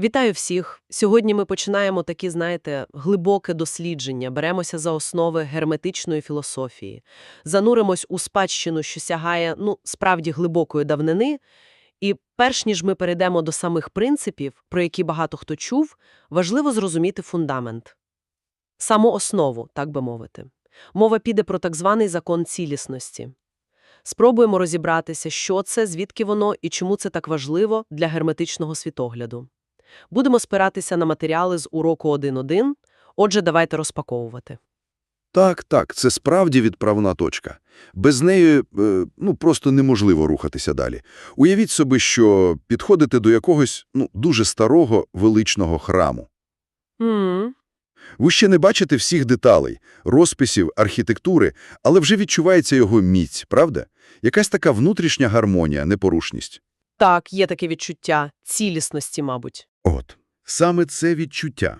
Вітаю всіх! Сьогодні ми починаємо такі, знаєте, глибоке дослідження, беремося за основи герметичної філософії, зануримось у спадщину, що сягає, ну, справді глибокої давнини, і перш ніж ми перейдемо до самих принципів, про які багато хто чув, важливо зрозуміти фундамент. Саму основу, так би мовити. Мова піде про так званий закон цілісності. Спробуємо розібратися, що це, звідки воно і чому це так важливо для герметичного світогляду. Будемо спиратися на матеріали з уроку 1.1, отже, давайте розпаковувати. Так, так, це справді відправна точка. Без неї е, ну, просто неможливо рухатися далі. Уявіть собі, що підходите до якогось ну, дуже старого величного храму. М, Ви ще не бачите всіх деталей, розписів, архітектури, але вже відчувається його міць, правда? Якась така внутрішня гармонія, непорушність. Так, є таке відчуття цілісності, мабуть. От, саме це відчуття,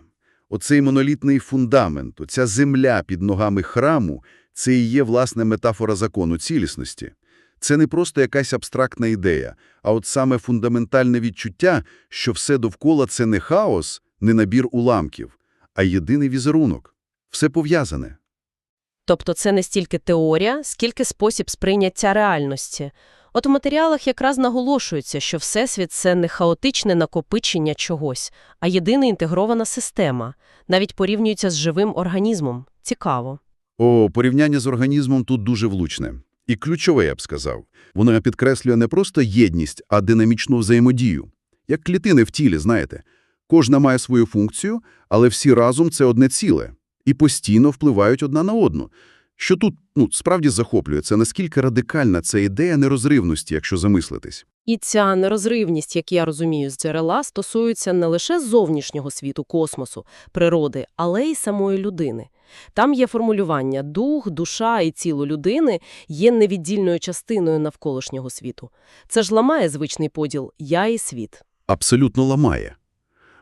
оцей монолітний фундамент, оця земля під ногами храму – це і є, власне, метафора закону цілісності. Це не просто якась абстрактна ідея, а от саме фундаментальне відчуття, що все довкола – це не хаос, не набір уламків, а єдиний візерунок. Все пов'язане. Тобто це не стільки теорія, скільки спосіб сприйняття реальності. От в матеріалах якраз наголошується, що Всесвіт – це не хаотичне накопичення чогось, а єдина інтегрована система. Навіть порівнюється з живим організмом. Цікаво. О, порівняння з організмом тут дуже влучне. І ключове, я б сказав. Воно підкреслює не просто єдність, а динамічну взаємодію. Як клітини в тілі, знаєте. Кожна має свою функцію, але всі разом – це одне ціле. І постійно впливають одна на одну. Що тут ну, справді захоплює, це наскільки радикальна ця ідея нерозривності, якщо замислитись. І ця нерозривність, як я розумію, з джерела стосується не лише зовнішнього світу, космосу, природи, але й самої людини. Там є формулювання «дух», «душа» і «тіло людини» є невіддільною частиною навколишнього світу. Це ж ламає звичний поділ «я» і «світ». Абсолютно ламає.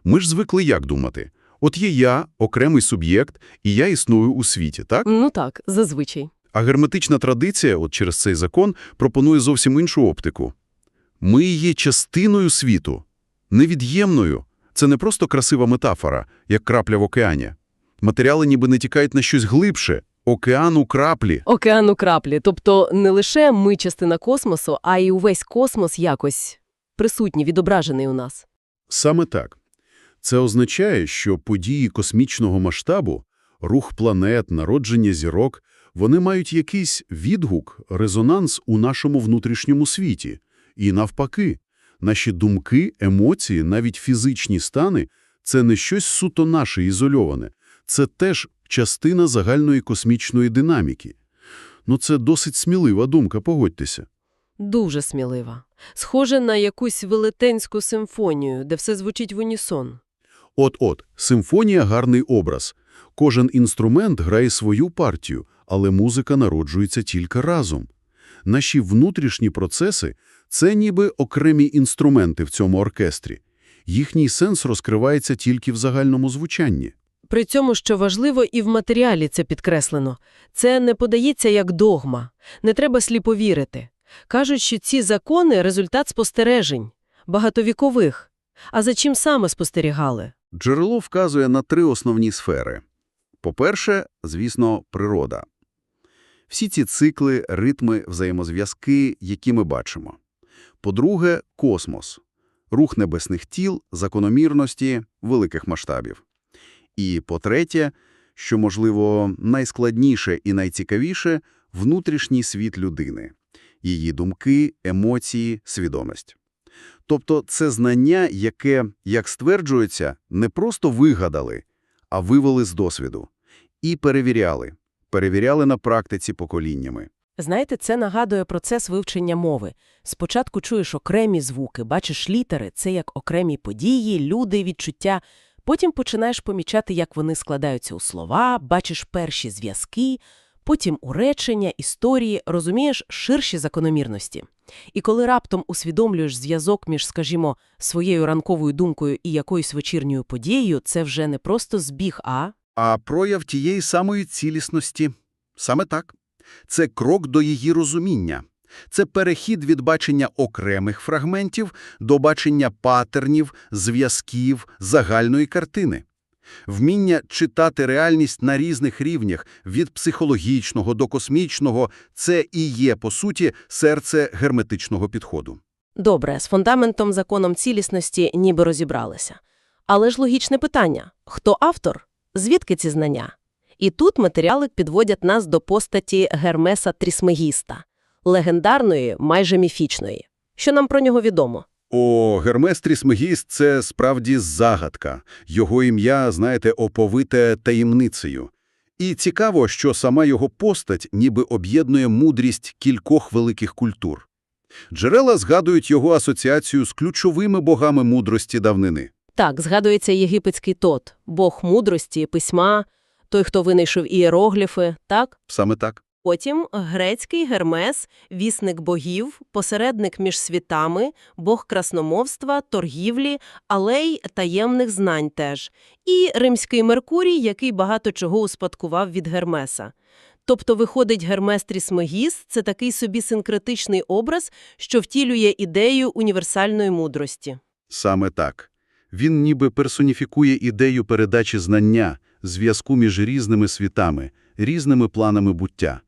Ми ж звикли як думати? От є я, окремий суб'єкт, і я існую у світі, так? Ну так, зазвичай. А герметична традиція, от через цей закон, пропонує зовсім іншу оптику. Ми є частиною світу, невід'ємною. Це не просто красива метафора, як крапля в океані. Матеріали ніби не тікають на щось глибше. Океан у краплі. Океану краплі. Тобто не лише ми частина космосу, а й увесь космос якось присутній, відображений у нас. Саме так. Це означає, що події космічного масштабу, рух планет, народження зірок, вони мають якийсь відгук, резонанс у нашому внутрішньому світі. І навпаки, наші думки, емоції, навіть фізичні стани – це не щось суто наше ізольоване. Це теж частина загальної космічної динаміки. Ну це досить смілива думка, погодьтеся. Дуже смілива. Схоже на якусь велетенську симфонію, де все звучить в унісон. От-от, симфонія – гарний образ. Кожен інструмент грає свою партію, але музика народжується тільки разом. Наші внутрішні процеси – це ніби окремі інструменти в цьому оркестрі. Їхній сенс розкривається тільки в загальному звучанні. При цьому, що важливо, і в матеріалі це підкреслено. Це не подається як догма. Не треба сліпо вірити. Кажуть, що ці закони – результат спостережень. Багатовікових. А за чим саме спостерігали? Джерело вказує на три основні сфери. По-перше, звісно, природа. Всі ці цикли, ритми, взаємозв'язки, які ми бачимо. По-друге, космос. Рух небесних тіл, закономірності, великих масштабів. І по-третє, що, можливо, найскладніше і найцікавіше – внутрішній світ людини. Її думки, емоції, свідомість. Тобто це знання, яке, як стверджується, не просто вигадали, а вивели з досвіду. І перевіряли. Перевіряли на практиці поколіннями. Знаєте, це нагадує процес вивчення мови. Спочатку чуєш окремі звуки, бачиш літери – це як окремі події, люди, відчуття. Потім починаєш помічати, як вони складаються у слова, бачиш перші зв'язки, потім у речення, історії, розумієш ширші закономірності. І коли раптом усвідомлюєш зв'язок між, скажімо, своєю ранковою думкою і якоюсь вечірньою подією, це вже не просто збіг, а А прояв тієї самої цілісності. Саме так. Це крок до її розуміння. Це перехід від бачення окремих фрагментів до бачення патернів, зв'язків, загальної картини. Вміння читати реальність на різних рівнях, від психологічного до космічного – це і є, по суті, серце герметичного підходу. Добре, з фундаментом законом цілісності ніби розібралися. Але ж логічне питання – хто автор? Звідки ці знання? І тут матеріали підводять нас до постаті Гермеса Трісмегіста, легендарної, майже міфічної. Що нам про нього відомо? О, Гермес Трісмегіст – це справді загадка. Його ім'я, знаєте, оповите таємницею. І цікаво, що сама його постать ніби об'єднує мудрість кількох великих культур. Джерела згадують його асоціацію з ключовими богами мудрості давнини. Так, згадується єгипетський Тот, бог мудрості, письма, той, хто винайшов ієрогліфи, так? Саме так. Потім грецький Гермес, вісник богів, посередник між світами, бог красномовства, торгівлі, але й таємних знань теж. І римський Меркурій, який багато чого успадкував від Гермеса. Тобто, виходить, Гермес Трісмегіс – це такий собі синкретичний образ, що втілює ідею універсальної мудрості. Саме так. Він ніби персоніфікує ідею передачі знання, зв'язку між різними світами, різними планами буття.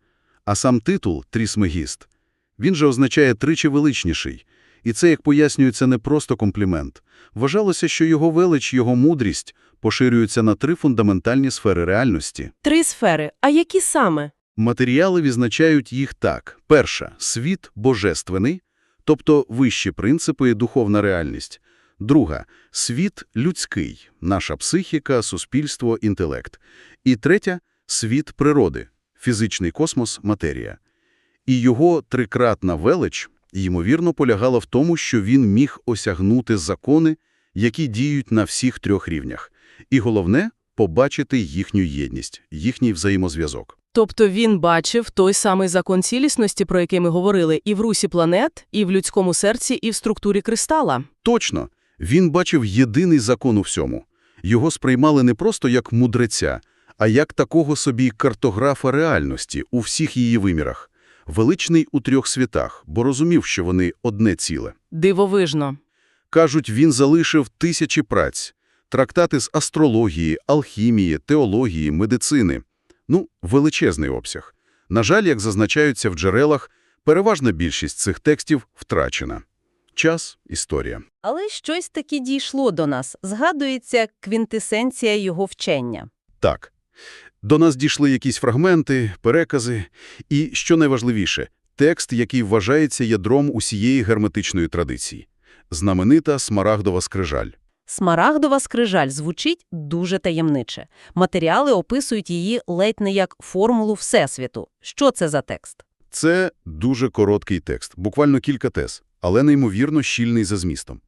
А сам титул «Трісмегіст» він же означає тричі величніший. І це, як пояснюється, не просто комплімент. Вважалося, що його велич, його мудрість поширюються на три фундаментальні сфери реальності. Три сфери. А які саме? Матеріали відзначають їх так. Перша – світ божественний, тобто вищі принципи і духовна реальність. Друга – світ людський, наша психіка, суспільство, інтелект. І третя – світ природи, фізичний космос, матерія. І його трикратна велич, ймовірно, полягала в тому, що він міг осягнути закони, які діють на всіх трьох рівнях. І головне – побачити їхню єдність, їхній взаємозв'язок. Тобто він бачив той самий закон цілісності, про який ми говорили, і в русі планет, і в людському серці, і в структурі кристала. Точно. Він бачив єдиний закон у всьому. Його сприймали не просто як мудреця, а як такого собі картографа реальності у всіх її вимірах. Величний у трьох світах, бо розумів, що вони одне ціле. Дивовижно. Кажуть, він залишив тисячі праць, трактати з астрології, алхімії, теології, медицини. Ну, величезний обсяг. На жаль, як зазначаються в джерелах, переважна більшість цих текстів втрачена. Час – історія. Але щось таки дійшло до нас. Згадується квінтесенція його вчення. Так. До нас дійшли якісь фрагменти, перекази і, що найважливіше, текст, який вважається ядром усієї герметичної традиції. Знаменита смарагдова скрижаль. Смарагдова скрижаль звучить дуже таємниче. Матеріали описують її ледь не як формулу Всесвіту. Що це за текст? Це дуже короткий текст, буквально кілька тез, але неймовірно щільний за змістом.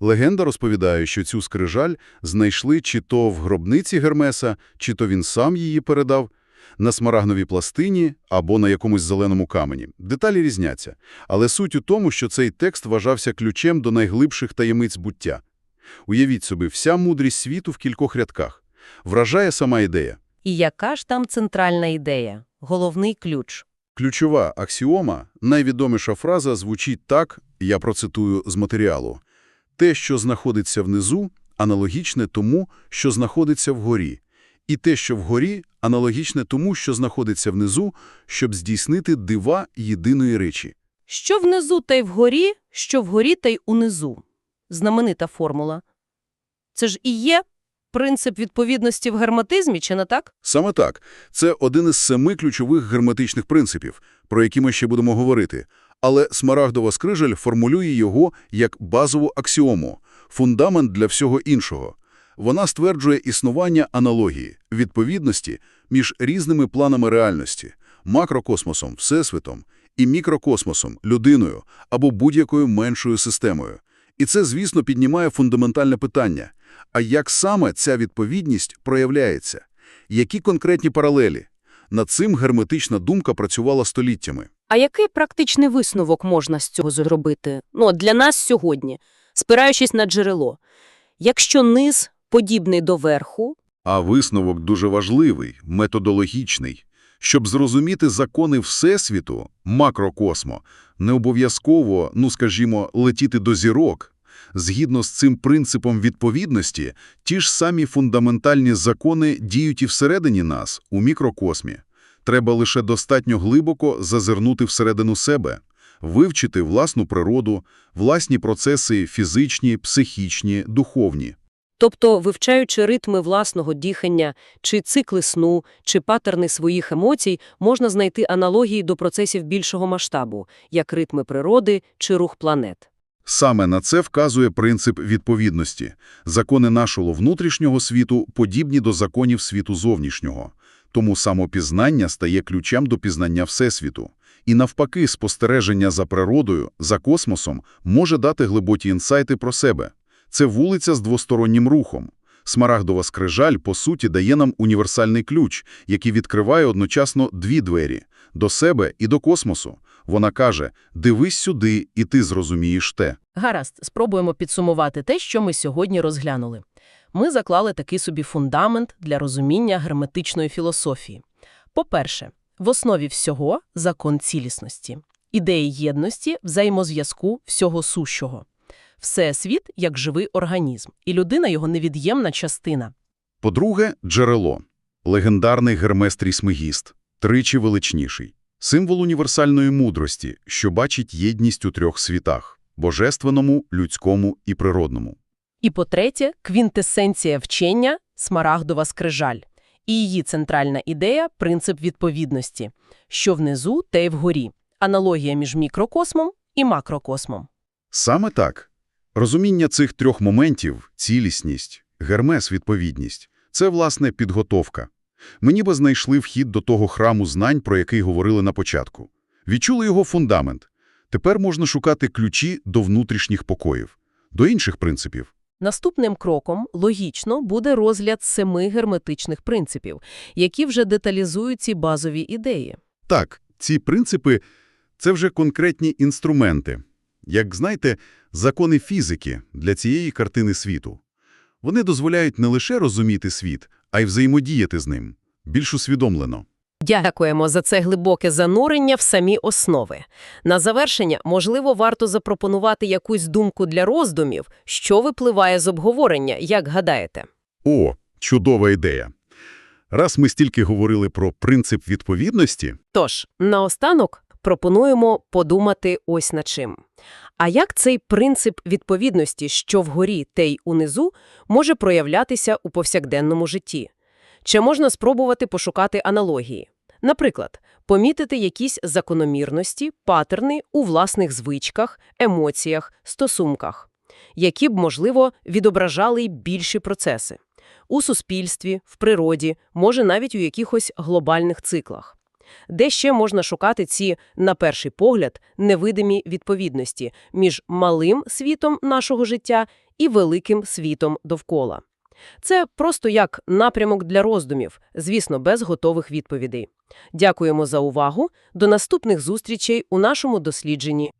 Легенда розповідає, що цю скрижаль знайшли чи то в гробниці Гермеса, чи то він сам її передав, на смарагновій пластині або на якомусь зеленому камені. Деталі різняться, але суть у тому, що цей текст вважався ключем до найглибших таємниць буття. Уявіть собі, вся мудрість світу в кількох рядках. Вражає сама ідея. І яка ж там центральна ідея? Головний ключ. Ключова аксіома, найвідоміша фраза звучить так, я процитую з матеріалу. Те, що знаходиться внизу, аналогічне тому, що знаходиться вгорі. І те, що вгорі, аналогічне тому, що знаходиться внизу, щоб здійснити дива єдиної речі. Що внизу та й вгорі, що вгорі та й унизу. Знаменита формула. Це ж і є принцип відповідності в герметизмі, чи не так? Саме так. Це один із семи ключових герметичних принципів, про які ми ще будемо говорити. Але смарагдова скрижаль формулює його як базову аксіому, фундамент для всього іншого. Вона стверджує існування аналогії, відповідності між різними планами реальності – макрокосмосом, всесвітом і мікрокосмосом, людиною або будь-якою меншою системою. І це, звісно, піднімає фундаментальне питання. А як саме ця відповідність проявляється? Які конкретні паралелі? Над цим герметична думка працювала століттями. А який практичний висновок можна з цього зробити? Ну, для нас сьогодні, спираючись на джерело. Якщо низ подібний до верху, А висновок дуже важливий, методологічний. Щоб зрозуміти закони Всесвіту, макрокосмо, Не обов'язково, ну скажімо, летіти до зірок. Згідно з цим принципом відповідності, ті ж самі фундаментальні закони діють і всередині нас, у мікрокосмі. Треба лише достатньо глибоко зазирнути всередину себе, вивчити власну природу, власні процеси фізичні, психічні, духовні. Тобто, вивчаючи ритми власного дихання, чи цикли сну, чи патерни своїх емоцій, можна знайти аналогії до процесів більшого масштабу, як ритми природи чи рух планет. Саме на це вказує принцип відповідності. Закони нашого внутрішнього світу подібні до законів світу зовнішнього. Тому самопізнання стає ключем до пізнання Всесвіту. І навпаки, спостереження за природою, за космосом може дати глибокі інсайти про себе. Це вулиця з двостороннім рухом. Смарагдова скрижаль, по суті, дає нам універсальний ключ, який відкриває одночасно дві двері – до себе і до космосу. Вона каже «Дивись сюди, і ти зрозумієш те». Гаразд, спробуємо підсумувати те, що ми сьогодні розглянули. Ми заклали такий собі фундамент для розуміння герметичної філософії. По-перше, в основі всього – закон цілісності, ідеї єдності, взаємозв'язку всього сущого. Всесвіт як живий організм, і людина – його невід'ємна частина. По-друге, джерело. Легендарний Гермес Трісмегіст, тричі величніший. Символ універсальної мудрості, що бачить єдність у трьох світах – божественному, людському і природному. І по-третє, квінтесенція вчення – смарагдова скрижаль. І її центральна ідея – принцип відповідності. Що внизу, те й вгорі. Аналогія між мікрокосмом і макрокосмом. Саме так. Розуміння цих трьох моментів – цілісність, гермес – відповідність – це, власне, підготовка. Ми ніби знайшли вхід до того храму знань, про який говорили на початку. Відчули його фундамент. Тепер можна шукати ключі до внутрішніх покоїв, до інших принципів. Наступним кроком, логічно, буде розгляд семи герметичних принципів, які вже деталізують ці базові ідеї. Так, ці принципи – це вже конкретні інструменти. Як знаєте, закони фізики для цієї картини світу. Вони дозволяють не лише розуміти світ, а й взаємодіяти з ним, більш усвідомлено. Дякуємо за це глибоке занурення в самі основи. На завершення, можливо, варто запропонувати якусь думку для роздумів, що випливає з обговорення, як гадаєте? О, чудова ідея! Раз ми стільки говорили про принцип відповідності, Тож, наостанок пропонуємо подумати ось над чим. А як цей принцип відповідності, що вгорі, те й унизу, може проявлятися у повсякденному житті? Чи можна спробувати пошукати аналогії? Наприклад, помітити якісь закономірності, патерни у власних звичках, емоціях, стосунках, які б, можливо, відображали й більші процеси. У суспільстві, в природі, може навіть у якихось глобальних циклах. Де ще можна шукати ці, на перший погляд, невидимі відповідності між малим світом нашого життя і великим світом довкола? Це просто як напрямок для роздумів, звісно, без готових відповідей. Дякуємо за увагу. До наступних зустрічей у нашому дослідженні